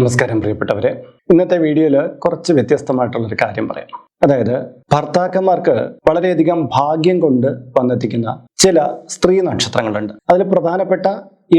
നമസ്കാരം പ്രിയപ്പെട്ടവരെ. ഇന്നത്തെ വീഡിയോയിൽ കുറച്ച് വ്യത്യസ്തമായിട്ടുള്ളൊരു കാര്യം പറയാം. അതായത് ഭർത്താക്കന്മാർക്ക് വളരെയധികം ഭാഗ്യം കൊണ്ട് വന്നെത്തിക്കുന്ന ചില സ്ത്രീ നക്ഷത്രങ്ങളുണ്ട്. അതിൽ പ്രധാനപ്പെട്ട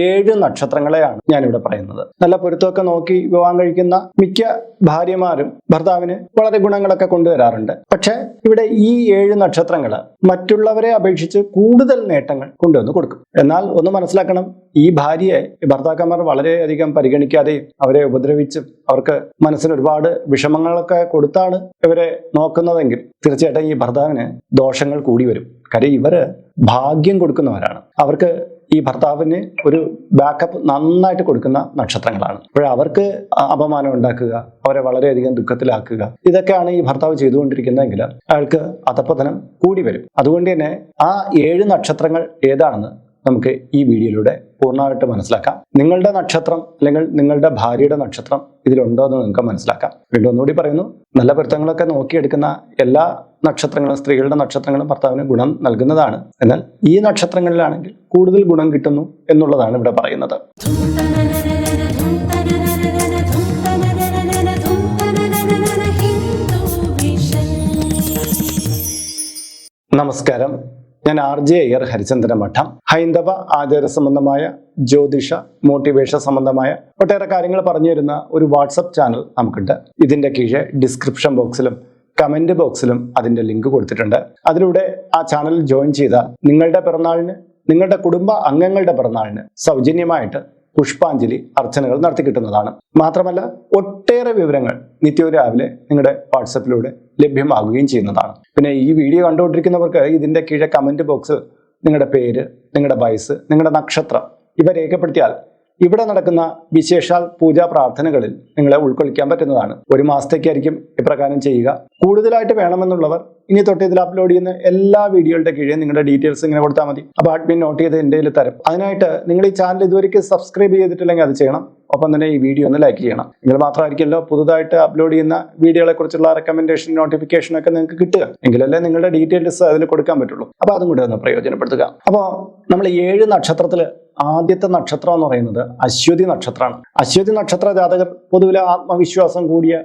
ഏഴ് നക്ഷത്രങ്ങളെയാണ് ഞാനിവിടെ പറയുന്നത്. നല്ല പൊരുത്തമൊക്കെ നോക്കി വിവാഹം കഴിക്കുന്ന മിക്ക ഭാര്യമാരും ഭർത്താവിന് വളരെ ഗുണങ്ങളൊക്കെ കൊണ്ടുവരാറുണ്ട്. പക്ഷെ ഇവിടെ ഈ ഏഴ് നക്ഷത്രങ്ങൾ മറ്റുള്ളവരെ അപേക്ഷിച്ച് കൂടുതൽ നേട്ടങ്ങൾ കൊണ്ടുവന്ന് കൊടുക്കും. എന്നാൽ ഒന്ന് മനസ്സിലാക്കണം ഈ ഭാര്യയെ ഭർത്താക്കന്മാർ വളരെയധികം പരിഗണിക്കാതെയും അവരെ ഉപദ്രവിച്ചും അവർക്ക് മനസ്സിന് ഒരുപാട് വിഷമങ്ങളൊക്കെ കൊടുത്താണ് ഇവരെ നോക്കുന്നതെങ്കിൽ തീർച്ചയായിട്ടും ഈ ഭർത്താവിന് ദോഷങ്ങൾ കൂടി വരും. കാര്യം ഇവർ ഭാഗ്യം കൊടുക്കുന്നവരാണ്. അവർക്ക് ഈ ഭർത്താവിന് ഒരു ബാക്കപ്പ് നന്നായിട്ട് കൊടുക്കുന്ന നക്ഷത്രങ്ങളാണ്. അപ്പോൾ അവർക്ക് അപമാനം ഉണ്ടാക്കുക അവരെ വളരെയധികം ദുഃഖത്തിലാക്കുക ഇതൊക്കെയാണ് ഈ ഭർത്താവ് ചെയ്തുകൊണ്ടിരിക്കുന്നതെങ്കിൽ അയാൾക്ക് അധപ്പതനം കൂടി വരും. അതുകൊണ്ട് തന്നെ ആ ഏഴ് നക്ഷത്രങ്ങൾ ഏതാണെന്ന് നമുക്ക് ഈ വീഡിയോയിലൂടെ പൂർണമായിട്ട് മനസ്സിലാക്കാം. നിങ്ങളുടെ നക്ഷത്രം അല്ലെങ്കിൽ നിങ്ങളുടെ ഭാര്യയുടെ നക്ഷത്രം ഇതിലുണ്ടോ എന്ന് നിങ്ങൾക്ക് മനസ്സിലാക്കാം. വീണ്ടും ഒന്നുകൂടി പറയുന്നു നല്ല പൊരുത്തങ്ങളൊക്കെ നോക്കിയെടുക്കുന്ന എല്ലാ നക്ഷത്രങ്ങളും സ്ത്രീകളുടെ നക്ഷത്രങ്ങളും ഭർത്താവിന് ഗുണം നൽകുന്നതാണ്. എന്നാൽ ഈ നക്ഷത്രങ്ങളിലാണെങ്കിൽ കൂടുതൽ ഗുണം കിട്ടുന്നു എന്നുള്ളതാണ് ഇവിടെ പറയുന്നത്. നമസ്കാരം. ഞാൻ ആർ ജെ അയ്യർ ഹരിചന്ദ്ര മഠം. ഹൈന്ദവ ആചാര സംബന്ധമായ ജ്യോതിഷ മോട്ടിവേഷൻ സംബന്ധമായ ഒട്ടേറെ കാര്യങ്ങൾ പറഞ്ഞു തരുന്ന ഒരു വാട്സപ്പ് ചാനൽ നമുക്കുണ്ട്. ഇതിന്റെ കീഴെ ഡിസ്ക്രിപ്ഷൻ ബോക്സിലും കമന്റ് ബോക്സിലും അതിന്റെ ലിങ്ക് കൊടുത്തിട്ടുണ്ട്. അതിലൂടെ ആ ചാനൽ ജോയിൻ ചെയ്ത നിങ്ങളുടെ പിറന്നാളിന് നിങ്ങളുടെ കുടുംബ അംഗങ്ങളുടെ പിറന്നാളിന് സൗജന്യമായിട്ട് പുഷ്പാഞ്ജലി അർച്ചനകൾ നടത്തി കിട്ടുന്നതാണ്. മാത്രമല്ല ഒട്ടേറെ വിവരങ്ങൾ നിത്യവും രാവിലെ നിങ്ങളുടെ വാട്സപ്പിലൂടെ ലഭ്യമാകുകയും ചെയ്യുന്നതാണ്. പിന്നെ ഈ വീഡിയോ കണ്ടുകൊണ്ടിരിക്കുന്നവർക്ക് ഇതിന്റെ കീഴെ കമന്റ് ബോക്സ് നിങ്ങളുടെ പേര് നിങ്ങളുടെ വയസ്സ് നിങ്ങളുടെ നക്ഷത്രം ഇവ രേഖപ്പെടുത്തിയാൽ ഇവിടെ നടക്കുന്ന വിശേഷാൽ പൂജാ പ്രാർത്ഥനകളിൽ നിങ്ങളെ ഉൾക്കൊള്ളിക്കാൻ പറ്റുന്നതാണ്. ഒരു മാസത്തേക്കായിരിക്കും ഇപ്രകാരം ചെയ്യുക. കൂടുതലായിട്ട് വേണമെന്നുള്ളവർ ഇനി തൊട്ട് ഇതിൽ അപ്ലോഡ് ചെയ്യുന്ന എല്ലാ വീഡിയോകളുടെ കീഴേ നിങ്ങളുടെ ഡീറ്റെയിൽസ് ഇങ്ങനെ കൊടുത്താൽ മതി. അപ്പോൾ അഡ്മിൻ നോട്ട് ചെയ്ത് എന്റെ തരും. അതിനായിട്ട് നിങ്ങൾ ഈ ചാനൽ ഇതുവരെ സബ്സ്ക്രൈബ് ചെയ്തിട്ടില്ലെങ്കിൽ അത് ചെയ്യണം. ഒപ്പം തന്നെ ഈ വീഡിയോ ഒന്ന് ലൈക്ക് ചെയ്യണം. എങ്കിൽ മാത്രമായിരിക്കുമല്ലോ പുതുതായിട്ട് അപ്ലോഡ് ചെയ്യുന്ന വീഡിയോകളെ കുറിച്ചുള്ള റെക്കമെൻഡേഷൻ നോട്ടിഫിക്കേഷൻ ഒക്കെ നിങ്ങൾക്ക് കിട്ടുക. എങ്കിലല്ലേ നിങ്ങളുടെ ഡീറ്റെയിൽസ് അതിൽ കൊടുക്കാൻ പറ്റുള്ളൂ. അപ്പോൾ അതും കൂടി ഒന്ന് പ്രയോജനപ്പെടുത്തുക. അപ്പോൾ നമ്മൾ ഏഴ് നക്ഷത്രത്തിൽ ആദ്യത്തെ നക്ഷത്രം എന്ന് പറയുന്നത് അശ്വതി നക്ഷത്രമാണ്. അശ്വതി നക്ഷത്ര ജാതകർ പൊതുവിലെ ആത്മവിശ്വാസം കൂടിയ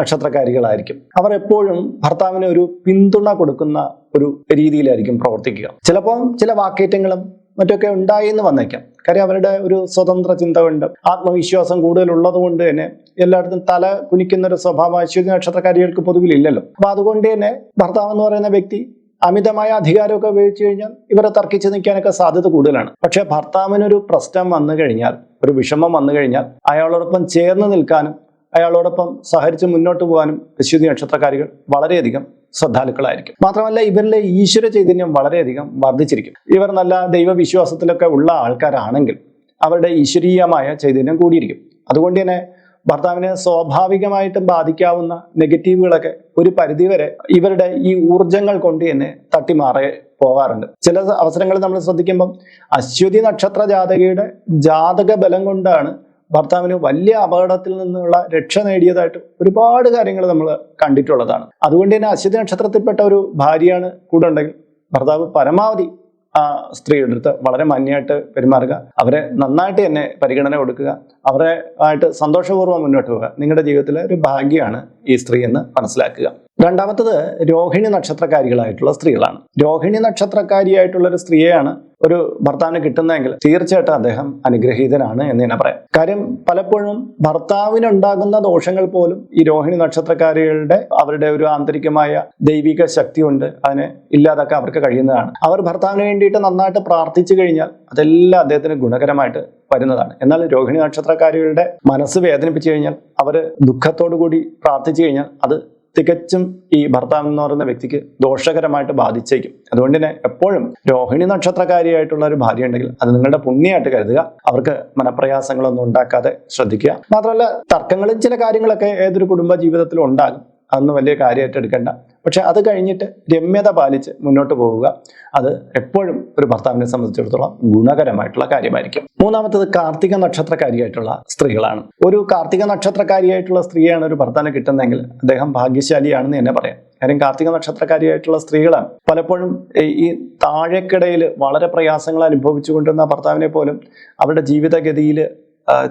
നക്ഷത്രക്കാരികളായിരിക്കും. അവർ എപ്പോഴും ഭർത്താവിന് ഒരു പിന്തുണ കൊടുക്കുന്ന ഒരു രീതിയിലായിരിക്കും പ്രവർത്തിക്കുക. ചിലപ്പോൾ ചില വാക്കേറ്റങ്ങളും മറ്റൊക്കെ ഉണ്ടായി എന്ന് വന്നേക്കാം. കാര്യം അവരുടെ ഒരു സ്വതന്ത്ര ചിന്ത കൊണ്ട് ആത്മവിശ്വാസം കൂടുതലുള്ളത് കൊണ്ട് തന്നെ എല്ലായിടത്തും തല കുനിക്കുന്ന ഒരു സ്വഭാവം അശ്വതി നക്ഷത്രക്കാരികൾക്ക് പൊതുവിൽ ഇല്ലല്ലോ അപ്പൊ അതുകൊണ്ട് തന്നെ ഭർത്താവ് എന്ന് പറയുന്ന വ്യക്തി അമിതമായ അധികാരമൊക്കെ ഉപയോഗിച്ചു കഴിഞ്ഞാൽ ഇവരെ തർക്കിച്ച് നിൽക്കാനൊക്കെ സാധ്യത കൂടുതലാണ്. പക്ഷെ ഭർത്താവിനൊരു പ്രശ്നം വന്നു കഴിഞ്ഞാൽ ഒരു വിഷമം വന്നു കഴിഞ്ഞാൽ അയാളോടൊപ്പം ചേർന്ന് നിൽക്കാനും അയാളോടൊപ്പം സഹരിച്ച് മുന്നോട്ട് പോകാനും വിശുദ്ധി നക്ഷത്രക്കാരികൾ വളരെയധികം ശ്രദ്ധാലുക്കളായിരിക്കും. മാത്രമല്ല ഇവരിലെ ഈശ്വര ചൈതന്യം വളരെയധികം വർദ്ധിച്ചിരിക്കും. ഇവർ നല്ല ദൈവവിശ്വാസത്തിലൊക്കെ ഉള്ള ആൾക്കാരാണെങ്കിൽ അവരുടെ ഈശ്വരീയമായ ചൈതന്യം കൂടിയിരിക്കും. അതുകൊണ്ട് തന്നെ ഭർത്താവിനെ സ്വാഭാവികമായിട്ടും ബാധിക്കാവുന്ന നെഗറ്റീവുകളൊക്കെ ഒരു പരിധിവരെ ഇവരുടെ ഈ ഊർജങ്ങൾ കൊണ്ട് തന്നെ തട്ടിമാറി പോകാറുണ്ട്. ചില അവസരങ്ങളിൽ നമ്മൾ ശ്രദ്ധിക്കുമ്പം അശ്വതി നക്ഷത്ര ജാതകയുടെ ജാതക ബലം കൊണ്ടാണ് ഭർത്താവിന് വലിയ അപകടത്തിൽ നിന്നുള്ള രക്ഷ നേടിയതായിട്ട് ഒരുപാട് കാര്യങ്ങൾ നമ്മൾ കണ്ടിട്ടുള്ളതാണ്. അതുകൊണ്ട് തന്നെ അശ്വതി നക്ഷത്രത്തിൽപ്പെട്ട ഒരു ഭാര്യയാണ് കൂടെ ഉണ്ടെങ്കിൽ ഭർത്താവ് പരമാവധി ആ സ്ത്രീയുടെ അടുത്ത് വളരെ മഞ്ഞായിട്ട് പെരുമാറുക. അവരെ നന്നായിട്ട് തന്നെ പരിഗണന കൊടുക്കുക. അവരെ ആയിട്ട് സന്തോഷപൂർവം മുന്നോട്ട് പോവുക. നിങ്ങളുടെ ജീവിതത്തിലെ ഒരു ഭാഗ്യമാണ് ഈ സ്ത്രീ എന്ന് മനസ്സിലാക്കുക. രണ്ടാമത്തത് രോഹിണി നക്ഷത്രക്കാരികളായിട്ടുള്ള സ്ത്രീകളാണ്. രോഹിണി നക്ഷത്രക്കാരിയായിട്ടുള്ള ഒരു സ്ത്രീയെയാണ് ഒരു ഭർത്താവിന് കിട്ടുന്നതെങ്കിൽ തീർച്ചയായിട്ടും അദ്ദേഹം അനുഗ്രഹീതനാണ് എന്ന് തന്നെ പറയാം. കാര്യം പലപ്പോഴും ഭർത്താവിനുണ്ടാകുന്ന ദോഷങ്ങൾ പോലും ഈ രോഹിണി നക്ഷത്രക്കാരികളുടെ അവരുടെ ഒരു ആന്തരികമായ ദൈവിക ശക്തി ഉണ്ട് അതിനെ ഇല്ലാതാക്കാൻ അവർക്ക് കഴിയുന്നതാണ്. അവർ ഭർത്താവിന് വേണ്ടിയിട്ട് നന്നായിട്ട് പ്രാർത്ഥിച്ചു കഴിഞ്ഞാൽ അതെല്ലാം അദ്ദേഹത്തിന് ഗുണകരമായിട്ട് വരുന്നതാണ്. എന്നാൽ രോഹിണി നക്ഷത്രക്കാരികളുടെ മനസ്സ് വേദനിപ്പിച്ചു കഴിഞ്ഞാൽ അവർ ദുഃഖത്തോടു കൂടി പ്രാർത്ഥിച്ചു കഴിഞ്ഞാൽ അത് തികച്ചും ഈ ഭർത്താവ് എന്ന് പറയുന്ന വ്യക്തിക്ക് ദോഷകരമായിട്ട് ബാധിച്ചേക്കും. അതുകൊണ്ട് തന്നെ എപ്പോഴും രോഹിണി നക്ഷത്രകാരിയായിട്ടുള്ള ഒരു ഭാര്യ ഉണ്ടെങ്കിൽ അത് നിങ്ങളുടെ പുണ്യമായിട്ട് കരുതുക. അവർക്ക് മനപ്രയാസങ്ങളൊന്നും ഉണ്ടാക്കാതെ ശ്രദ്ധിക്കുക. മാത്രമല്ല തർക്കങ്ങളും ചില കാര്യങ്ങളൊക്കെ ഏതൊരു കുടുംബ ജീവിതത്തിലും ഉണ്ടാകും. അതൊന്നും വലിയ കാര്യമായിട്ട് എടുക്കേണ്ട. പക്ഷെ അത് കഴിഞ്ഞിട്ട് രമ്യത പാലിച്ച് മുന്നോട്ട് പോവുക അത് എപ്പോഴും ഒരു ഭർത്താവിനെ സംബന്ധിച്ചിടത്തോളം ഗുണകരമായിട്ടുള്ള കാര്യമായിരിക്കും. മൂന്നാമത്തത് കാർത്തിക നക്ഷത്രക്കാരിയായിട്ടുള്ള സ്ത്രീകളാണ്. ഒരു കാർത്തിക നക്ഷത്രക്കാരിയായിട്ടുള്ള സ്ത്രീയാണ് ഒരു ഭർത്താവിനെ കിട്ടുന്നതെങ്കിൽ അദ്ദേഹം ഭാഗ്യശാലിയാണെന്ന് തന്നെ പറയാം. കാര്യം കാർത്തിക നക്ഷത്രക്കാരിയായിട്ടുള്ള സ്ത്രീകളാണ്. പലപ്പോഴും ഈ- താഴേക്കിടയിൽ വളരെ പ്രയാസങ്ങൾ അനുഭവിച്ചുകൊണ്ടിരുന്ന ഭർത്താവിനെ പോലും അവരുടെ ജീവിതഗതിയിൽ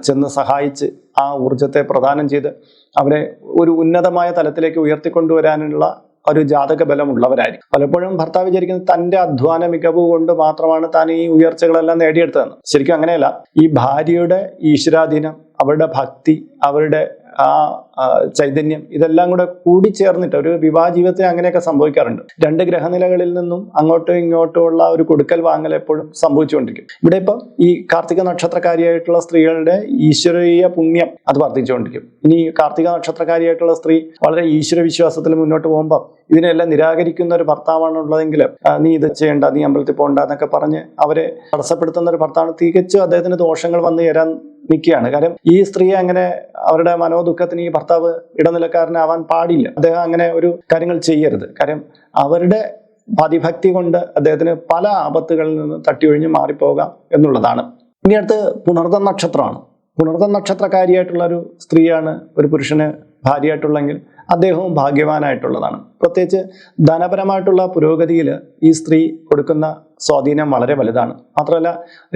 ചെന്ന് സഹായിച്ച് ആ ഊർജത്തെ പ്രദാനം ചെയ്ത് അവരെ ഒരു ഉന്നതമായ തലത്തിലേക്ക് ഉയർത്തിക്കൊണ്ടുവരാനുള്ള ഒരു ജാതക ബലമുള്ളവരായിരിക്കും. പലപ്പോഴും ഭർത്താവ് വിചാരിക്കുന്നത് തന്റെ അധ്വാന മികവ് കൊണ്ട് മാത്രമാണ് താൻ ഈ ഉയർച്ചകളെല്ലാം നേടിയെടുത്തതെന്ന്. ശരിക്കും അങ്ങനെയല്ല. ഈ ഭാര്യയുടെ ഈശ്വരാധീനം അവരുടെ ഭക്തി അവരുടെ ആ ചൈതന്യം ഇതെല്ലാം കൂടെ കൂടി ചേർന്നിട്ട് ഒരു വിവാഹ ജീവിതത്തിൽ അങ്ങനെയൊക്കെ സംഭവിക്കാറുണ്ട്. രണ്ട് ഗ്രഹനിലകളിൽ നിന്നും അങ്ങോട്ടും ഇങ്ങോട്ടും ഉള്ള ഒരു കൊടുക്കൽ വാങ്ങൽ എപ്പോഴും സംഭവിച്ചുകൊണ്ടിരിക്കും. ഇവിടെ ഇപ്പം ഈ കാർത്തിക നക്ഷത്രക്കാരിയായിട്ടുള്ള സ്ത്രീകളുടെ ഈശ്വരീയ പുണ്യം അത് വർദ്ധിച്ചുകൊണ്ടിരിക്കും. ഇനി കാർത്തിക നക്ഷത്രക്കാരിയായിട്ടുള്ള സ്ത്രീ വളരെ ഈശ്വര വിശ്വാസത്തിൽ മുന്നോട്ട് പോകുമ്പോൾ ഇതിനെല്ലാം നിരാകരിക്കുന്ന ഒരു ഭർത്താവാണ് ഉള്ളതെങ്കിൽ നീ ഇത് ചെയ്യണ്ട നീ അമ്പലത്തിൽ പോകണ്ട എന്നൊക്കെ പറഞ്ഞ് അവരെ തടസ്സപ്പെടുത്തുന്ന ഒരു ഭർത്താവാണ്. തികച്ചും അദ്ദേഹത്തിന് ദോഷങ്ങൾ വന്നു ചേരാൻ നിൽക്കുകയാണ്. കാരണം ഈ സ്ത്രീ അങ്ങനെ അവരുടെ മനോദുഃഖത്തിന് ഈ ഭർത്താവ് ഇടനിലക്കാരനാവാൻ പാടില്ല. അദ്ദേഹം അങ്ങനെ ഒരു കാര്യങ്ങൾ ചെയ്യരുത്. കാര്യം അവരുടെ പതിഭക്തി കൊണ്ട് അദ്ദേഹത്തിന് പല ആപത്തുകളിൽ നിന്ന് തട്ടിയൊഴിഞ്ഞ് മാറിപ്പോകാം എന്നുള്ളതാണ്. ഇനി അടുത്ത് പുണർദ നക്ഷത്രമാണ്. പുണർദ നക്ഷത്രക്കാരിയായിട്ടുള്ള ഒരു സ്ത്രീയാണ് ഒരു പുരുഷന് ഭാര്യയായിട്ടുള്ളെങ്കിൽ അദ്ദേഹവും ഭാഗ്യവാനായിട്ടുള്ളതാണ്. പ്രത്യേകിച്ച് ധനപരമായിട്ടുള്ള പുരോഗതിയിൽ ഈ സ്ത്രീ കൊടുക്കുന്ന സ്വാധീനം വളരെ വലുതാണ്. മാത്രമല്ല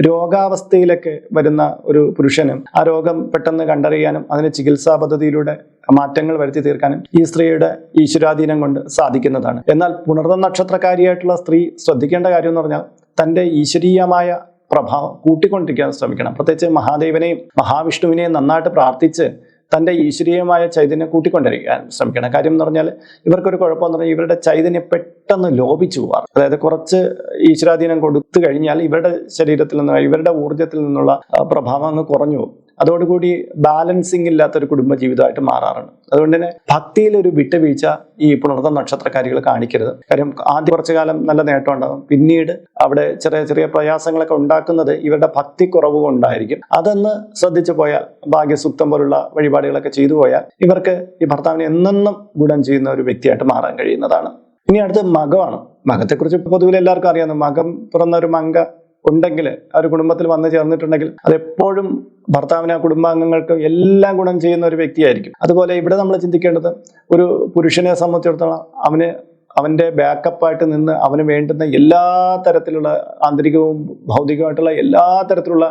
രോഗാവസ്ഥയിലൊക്കെ വരുന്ന ഒരു പുരുഷനും ആ രോഗം പെട്ടെന്ന് കണ്ടറിയാനും അതിന് ചികിത്സാ പദ്ധതിയിലൂടെ മാറ്റങ്ങൾ വരുത്തി തീർക്കാനും ഈ സ്ത്രീയുടെ ഈശ്വരാധീനം കൊണ്ട് സാധിക്കുന്നതാണ്. എന്നാൽ പുണർദ നക്ഷത്രക്കാരിയായിട്ടുള്ള സ്ത്രീ ശ്രദ്ധിക്കേണ്ട കാര്യം എന്ന് പറഞ്ഞാൽ തന്റെ ഈശ്വരീയമായ പ്രഭാവം കൂട്ടിക്കൊണ്ടിരിക്കാൻ ശ്രമിക്കണം. പ്രത്യേകിച്ച് മഹാദേവനെയും മഹാവിഷ്ണുവിനെയും നന്നായിട്ട് പ്രാർത്ഥിച്ച് തന്റെ ഈശ്വരീയമായ ചൈതന്യം കൂട്ടിക്കൊണ്ടിരിക്കാൻ ശ്രമിക്കണം. കാര്യം എന്ന് പറഞ്ഞാൽ ഇവർക്കൊരു കുഴപ്പമെന്ന് പറഞ്ഞാൽ ഇവരുടെ ചൈതന്യം പെട്ടെന്ന് ലോപിച്ചു പോവാറ് അതായത് കുറച്ച് ഈശ്വരാധീനം കൊടുത്തു കഴിഞ്ഞാൽ ഇവരുടെ ശരീരത്തിൽ നിന്ന് ഇവരുടെ ഊർജത്തിൽ നിന്നുള്ള പ്രഭാവം അങ്ങ് കുറഞ്ഞു പോകും. അതോടുകൂടി ബാലൻസിങ് ഇല്ലാത്ത ഒരു കുടുംബ ജീവിതമായിട്ട് മാറാറുണ്ട്. അതുകൊണ്ട് തന്നെ ഭക്തിയിൽ ഒരു വിട്ടുവീഴ്ച ഈ പുണർത്തം നക്ഷത്രക്കാരികൾ കാണിക്കരുത്. കാര്യം ആദ്യ കുറച്ചു കാലം നല്ല നേട്ടം ഉണ്ടാകും. പിന്നീട് അവിടെ ചെറിയ ചെറിയ പ്രയാസങ്ങളൊക്കെ ഉണ്ടാക്കുന്നത് ഇവരുടെ ഭക്തി കുറവ് കൊണ്ടായിരിക്കും. അതൊന്ന് ശ്രദ്ധിച്ചു പോയാൽ ഭാഗ്യസൂക്തം പോലുള്ള വഴിപാടുകളൊക്കെ ചെയ്തു പോയാൽ ഇവർക്ക് ഈ ഭർത്താവിനെ എന്നെന്നും ഗുണം ചെയ്യുന്ന ഒരു വ്യക്തിയായിട്ട് മാറാൻ കഴിയുന്നതാണ്. ഇനി അടുത്ത് മകമാണ്. മകത്തെക്കുറിച്ച് പൊതുവിൽ എല്ലാവർക്കും അറിയാവുന്ന മകം പിറന്ന ഒരു മങ്ക ഉണ്ടെങ്കിൽ ആ ഒരു കുടുംബത്തിൽ വന്നു ചേർന്നിട്ടുണ്ടെങ്കിൽ അതെപ്പോഴും ഭർത്താവിന് ആ കുടുംബാംഗങ്ങൾക്ക് എല്ലാം ഗുണം ചെയ്യുന്ന ഒരു വ്യക്തിയായിരിക്കും. അതുപോലെ ഇവിടെ നമ്മൾ ചിന്തിക്കേണ്ടത് ഒരു പുരുഷനെ സംബന്ധിച്ചിടത്തോളം അവന് അവന്റെ ബാക്കപ്പായിട്ട് നിന്ന് അവന് വേണ്ടുന്ന എല്ലാ തരത്തിലുള്ള ആന്തരികവും ഭൗതികമായിട്ടുള്ള എല്ലാ തരത്തിലുള്ള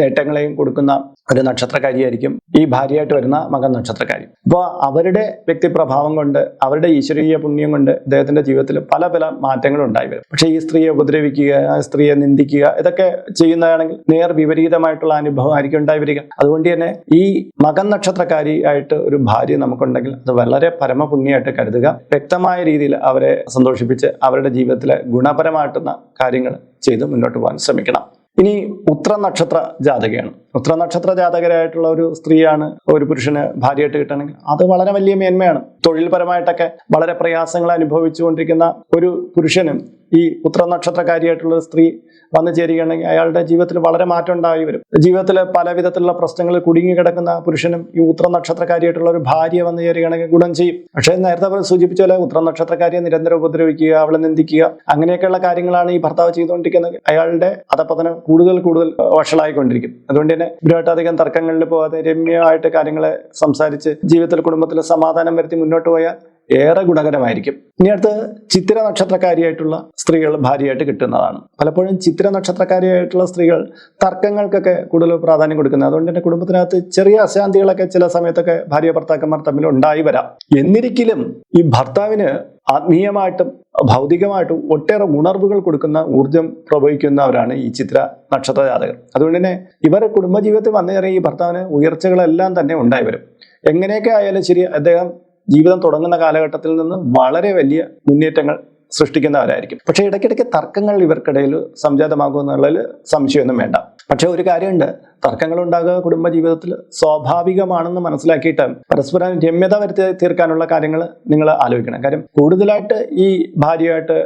നേട്ടങ്ങളെയും കൊടുക്കുന്ന ഒരു നക്ഷത്രക്കാരിയായിരിക്കും ഈ ഭാര്യയായിട്ട് വരുന്ന മകൻ നക്ഷത്രക്കാരി. അപ്പോൾ അവരുടെ വ്യക്തിപ്രഭാവം കൊണ്ട് അവരുടെ ഈശ്വരീയ പുണ്യം കൊണ്ട് അദ്ദേഹത്തിന്റെ ജീവിതത്തിൽ പല പല മാറ്റങ്ങളും ഉണ്ടായി വരും. പക്ഷേ ഈ സ്ത്രീയെ ഉപദ്രവിക്കുക സ്ത്രീയെ നിന്ദിക്കുക ഇതൊക്കെ ചെയ്യുന്നതാണെങ്കിൽ നേർ വിപരീതമായിട്ടുള്ള അനുഭവം ആയിരിക്കും ഉണ്ടായി വരിക അതുകൊണ്ട് തന്നെ ഈ മകൻ നക്ഷത്രക്കാരി ആയിട്ട് ഒരു ഭാര്യ നമുക്കുണ്ടെങ്കിൽ അത് വളരെ പരമപുണ്യമായിട്ട് കരുതുക. വ്യക്തമായ രീതിയിൽ അവരെ സന്തോഷിപ്പിച്ച് അവരുടെ ജീവിതത്തിലെ ഗുണപരമായിട്ടുള്ള കാര്യങ്ങൾ ചെയ്ത് മുന്നോട്ട് പോകാൻ ശ്രമിക്കണം. ഇനി ഉത്ര നക്ഷത്ര ജാതകയാണ്. ഉത്ര നക്ഷത്ര ജാതകരായിട്ടുള്ള ഒരു സ്ത്രീയാണ് ഒരു പുരുഷന് ഭാര്യയായിട്ട് കിട്ടണമെങ്കിൽ അത് വളരെ വലിയ മേന്മയാണ്. തൊഴിൽപരമായിട്ടൊക്കെ വളരെ പ്രയാസങ്ങൾ അനുഭവിച്ചുകൊണ്ടിരിക്കുന്ന ഒരു പുരുഷനും ഈ ഉത്ര നക്ഷത്രക്കാരിയായിട്ടുള്ള സ്ത്രീ വന്നു ചേരുകയാണെങ്കിൽ അയാളുടെ ജീവിതത്തിൽ വളരെ മാറ്റം ഉണ്ടായി വരും. ജീവിതത്തിൽ പല വിധത്തിലുള്ള പ്രശ്നങ്ങളിൽ കുടുങ്ങി കിടക്കുന്ന പുരുഷനും ഈ ഉത്ര നക്ഷത്രക്കാരിയായിട്ടുള്ള ഒരു ഭാര്യ വന്നു ചേരുകയാണെങ്കിൽ ഗുണം ചെയ്യും. പക്ഷേ നേരത്തെ അവർ സൂചിപ്പിച്ച പോലെ ഉത്ര നക്ഷത്രക്കാരിയെ നിരന്തരം ഉപദ്രവിക്കുക അവളെ നിന്ദിക്കുക അങ്ങനെയൊക്കെയുള്ള കാര്യങ്ങളാണ് ഈ ഭർത്താവ് ചെയ്തുകൊണ്ടിരിക്കുന്നത്. അയാളുടെ അധപതനം കൂടുതൽ കൂടുതൽ വഷളായിക്കൊണ്ടിരിക്കും. അതുകൊണ്ട് തന്നെ ഇവരുമായിട്ട് അധികം തർക്കങ്ങളിൽ പോകാതെ രമ്യമായിട്ട് കാര്യങ്ങളെ സംസാരിച്ച് ജീവിതത്തിൽ കുടുംബത്തിൽ സമാധാനം വരുത്തി മുന്നോട്ട് പോയാൽ ഏറെ ഗുണകരമായിരിക്കും. ഇനി അടുത്ത് ചിത്തിര നക്ഷത്രക്കാരിയായിട്ടുള്ള സ്ത്രീകൾ ഭാര്യയായിട്ട് കിട്ടുന്നതാണ്. പലപ്പോഴും ചിത്ര നക്ഷത്രക്കാരിയായിട്ടുള്ള സ്ത്രീകൾ തർക്കങ്ങൾക്കൊക്കെ കൂടുതൽ പ്രാധാന്യം കൊടുക്കുന്നത്. അതുകൊണ്ട് തന്നെ കുടുംബത്തിനകത്ത് ചെറിയ അശാന്തികളൊക്കെ ചില സമയത്തൊക്കെ ഭാര്യ ഭർത്താക്കന്മാർ തമ്മിൽ ഉണ്ടായി വരാം. എന്നിരിക്കലും ഈ ഭർത്താവിന് ആത്മീയമായിട്ടും ഭൗതികമായിട്ടും ഒട്ടേറെ ഉണർവുകൾ കൊടുക്കുന്ന ഊർജം പ്രവഹിക്കുന്നവരാണ് ഈ ചിത്ര നക്ഷത്ര ജാതകർ അതുകൊണ്ട് തന്നെ ഇവർ കുടുംബജീവിതത്തിൽ വന്നു കയറിയ ഈ ഭർത്താവിന് ഉയർച്ചകളെല്ലാം തന്നെ ഉണ്ടായി വരും. എങ്ങനെയൊക്കെ ആയാലും ശരി അദ്ദേഹം ജീവിതം തുടങ്ങുന്ന കാലഘട്ടത്തിൽ നിന്ന് വളരെ വലിയ മുന്നേറ്റങ്ങൾ സൃഷ്ടിക്കുന്നവരായിരിക്കും. പക്ഷേ ഇടയ്ക്കിടയ്ക്ക് തർക്കങ്ങൾ ഇവർക്കിടയിൽ സംജാതമാകുമെന്നുള്ളതിൽ സംശയമൊന്നും വേണ്ട. പക്ഷേ ഒരു കാര്യമുണ്ട്. തർക്കങ്ങൾ ഉണ്ടാകുക കുടുംബ ജീവിതത്തിൽ സ്വാഭാവികമാണെന്ന് മനസ്സിലാക്കിയിട്ട് പരസ്പരം രമ്യത വരുത്തി തീർക്കാനുള്ള കാര്യങ്ങൾ നിങ്ങൾ ആലോചിക്കണം. കാര്യം കൂടുതലായിട്ട് ഈ ഭാര്യയായിട്ട്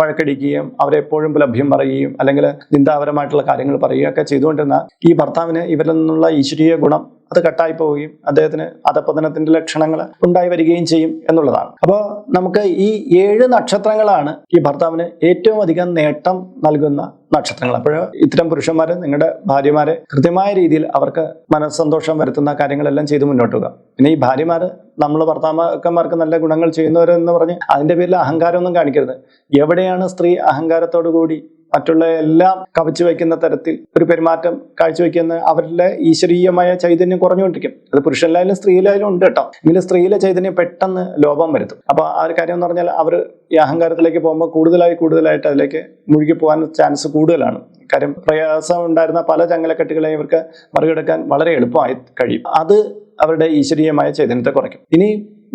വഴക്കടിക്കുകയും അവരെ എപ്പോഴും ലഭ്യം പറയുകയും അല്ലെങ്കിൽ നിന്ദാപരമായിട്ടുള്ള കാര്യങ്ങൾ പറയുകയൊക്കെ ചെയ്തുകൊണ്ടിരുന്ന ഈ ഭർത്താവിന് ഇവരിൽ നിന്നുള്ള ഈശ്വരീയ ഗുണം അത് കട്ടായി പോവുകയും അദ്ദേഹത്തിന് അധപതനത്തിന്റെ ലക്ഷണങ്ങൾ ഉണ്ടായി വരികയും ചെയ്യും എന്നുള്ളതാണ്. അപ്പോൾ നമുക്ക് ഈ ഏഴ് നക്ഷത്രങ്ങളാണ് ഈ ഭർത്താവിന് ഏറ്റവും അധികം നേട്ടം നൽകുന്ന നക്ഷത്രങ്ങൾ. അപ്പോൾ ഇത്തരം പുരുഷന്മാരെ നിങ്ങളുടെ ഭാര്യമാരെ കൃത്യമായ രീതിയിൽ അവർക്ക് മനസ്സന്തോഷം വരുത്തുന്ന കാര്യങ്ങളെല്ലാം ചെയ്ത് മുന്നോട്ട് പോകുക പിന്നെ ഈ ഭാര്യമാർ നമ്മൾ ഭർത്താക്കന്മാർക്ക് നല്ല ഗുണങ്ങൾ ചെയ്യുന്നവരെന്ന് പറഞ്ഞ് അതിന്റെ പേരിൽ അഹങ്കാരമൊന്നും കാണിക്കരുത്. എവിടെയാണ് സ്ത്രീ അഹങ്കാരത്തോടു കൂടി മറ്റുള്ള എല്ലാം കവച്ചു വയ്ക്കുന്ന തരത്തിൽ ഒരു പെരുമാറ്റം കാഴ്ചവെക്കുന്ന അവരിലെ ഈശ്വരീയമായ ചൈതന്യം കുറഞ്ഞുകൊണ്ടിരിക്കും. അത് പുരുഷനിലായാലും സ്ത്രീയിലായാലും ഉണ്ട് കേട്ടോ. എങ്കിലും സ്ത്രീയിലെ ചൈതന്യം പെട്ടെന്ന് ലോപം വരുത്തും. അപ്പോൾ ആ ഒരു കാര്യം എന്ന് പറഞ്ഞാൽ അവർ ഈ അഹങ്കാരത്തിലേക്ക് പോകുമ്പോൾ കൂടുതലായി കൂടുതലായിട്ട് അതിലേക്ക് മുഴുകി പോകാൻ ചാൻസ് കൂടുതലാണ്. കാര്യം പ്രയാസം ഉണ്ടായിരുന്ന പല ചങ്ങലക്കെട്ടുകളെയും ഇവർക്ക് മറികടക്കാൻ വളരെ എളുപ്പമായി കഴിയും. അത് അവരുടെ ഈശ്വരീയമായ ചൈതന്യത്തെ കുറയ്ക്കും. ഇനി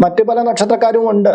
മറ്റു പല നക്ഷത്രക്കാരും ഉണ്ട്.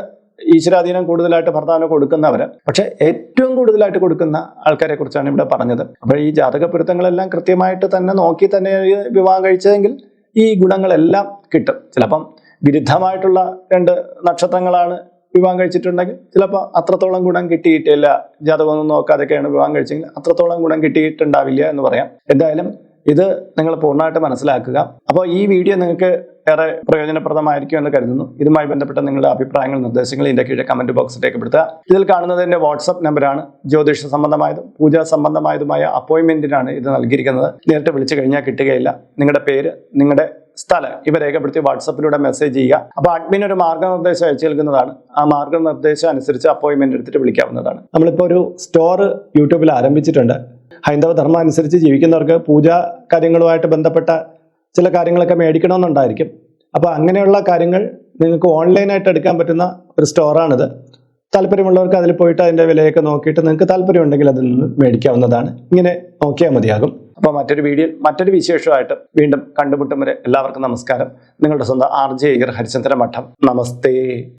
ഈശ്വരാധീനം കൂടുതലായിട്ട് ഭർത്താവിന് കൊടുക്കുന്നവര്. പക്ഷെ ഏറ്റവും കൂടുതലായിട്ട് കൊടുക്കുന്ന ആൾക്കാരെ കുറിച്ചാണ് ഇവിടെ പറഞ്ഞത്. അപ്പോൾ ഈ ജാതക പൊരുത്തങ്ങളെല്ലാം കൃത്യമായിട്ട് തന്നെ നോക്കി തന്നെ വിവാഹം കഴിച്ചതെങ്കിൽ ഈ ഗുണങ്ങളെല്ലാം കിട്ടും. ചിലപ്പം വിരുദ്ധമായിട്ടുള്ള രണ്ട് നക്ഷത്രങ്ങളാണ് വിവാഹം കഴിച്ചിട്ടുണ്ടെങ്കിൽ ചിലപ്പോൾ അത്രത്തോളം ഗുണം കിട്ടിയിട്ടില്ല. ജാതകമൊന്നും നോക്കാതെയൊക്കെയാണ് വിവാഹം കഴിച്ചെങ്കിൽ അത്രത്തോളം ഗുണം കിട്ടിയിട്ടുണ്ടാവില്ല എന്ന് പറയാം. എന്തായാലും ഇത് നിങ്ങൾ പൂർണമായിട്ട് മനസ്സിലാക്കുക. അപ്പോൾ ഈ വീഡിയോ നിങ്ങൾക്ക് ഏറെ പ്രയോജനപ്രദമായിരിക്കും എന്ന് കരുതുന്നു. ഇതുമായി ബന്ധപ്പെട്ട നിങ്ങളുടെ അഭിപ്രായങ്ങൾ നിർദ്ദേശങ്ങൾ ഇതിന്റെ കീഴെ കമന്റ് ബോക്സിൽ രേഖപ്പെടുത്തുക ഇതിൽ കാണുന്നത് എന്റെ വാട്സപ്പ് നമ്പറാണ് ജ്യോതിഷ സംബന്ധമായതും പൂജാ സംബന്ധമായതുമായ അപ്പോയിൻമെന്റിനാണ് ഇത് നൽകിയിരിക്കുന്നത്. നേരിട്ട് വിളിച്ചു കഴിഞ്ഞാൽ കിട്ടുകയില്ല. നിങ്ങളുടെ പേര് നിങ്ങളുടെ സ്ഥലം ഇവ രേഖപ്പെടുത്തി വാട്സപ്പിലൂടെ മെസ്സേജ് ചെയ്യുക. അപ്പോൾ അഡ്മിൻ ഒരു മാർഗനിർദ്ദേശം അയച്ചു നൽകുന്നതാണ്. ആ മാർഗനിർദ്ദേശം അനുസരിച്ച് അപ്പോയിന്റ്മെന്റ് എടുത്തിട്ട് വിളിക്കാവുന്നതാണ്. നമ്മളിപ്പോൾ ഒരു സ്റ്റോർ യൂട്യൂബിൽ ആരംഭിച്ചിട്ടുണ്ട്. ഹൈന്ദവ ധർമ്മം അനുസരിച്ച് ജീവിക്കുന്നവർക്ക് പൂജാ കാര്യങ്ങളുമായിട്ട് ബന്ധപ്പെട്ട ചില കാര്യങ്ങളൊക്കെ മേടിക്കണമെന്നുണ്ടായിരിക്കും. അപ്പോൾ അങ്ങനെയുള്ള കാര്യങ്ങൾ നിങ്ങൾക്ക് ഓൺലൈനായിട്ട് എടുക്കാൻ പറ്റുന്ന ഒരു സ്റ്റോറാണിത്. താല്പര്യമുള്ളവർക്ക് അതിൽ പോയിട്ട് അതിന്റെ വിലയൊക്കെ നോക്കിയിട്ട് നിങ്ങൾക്ക് താല്പര്യമുണ്ടെങ്കിൽ അതിൽ നിന്ന് മേടിക്കാവുന്നതാണ്. ഇങ്ങനെ നോക്കിയാൽ മതിയാകും. അപ്പോൾ മറ്റൊരു വീഡിയോ മറ്റൊരു വിശേഷമായിട്ട് വീണ്ടും കണ്ടുമുട്ടും വരെ എല്ലാവർക്കും നമസ്കാരം. നിങ്ങളുടെ സ്വന്തം ആർ ജെ ഹരിചന്ദ്ര മഠം നമസ്തേ.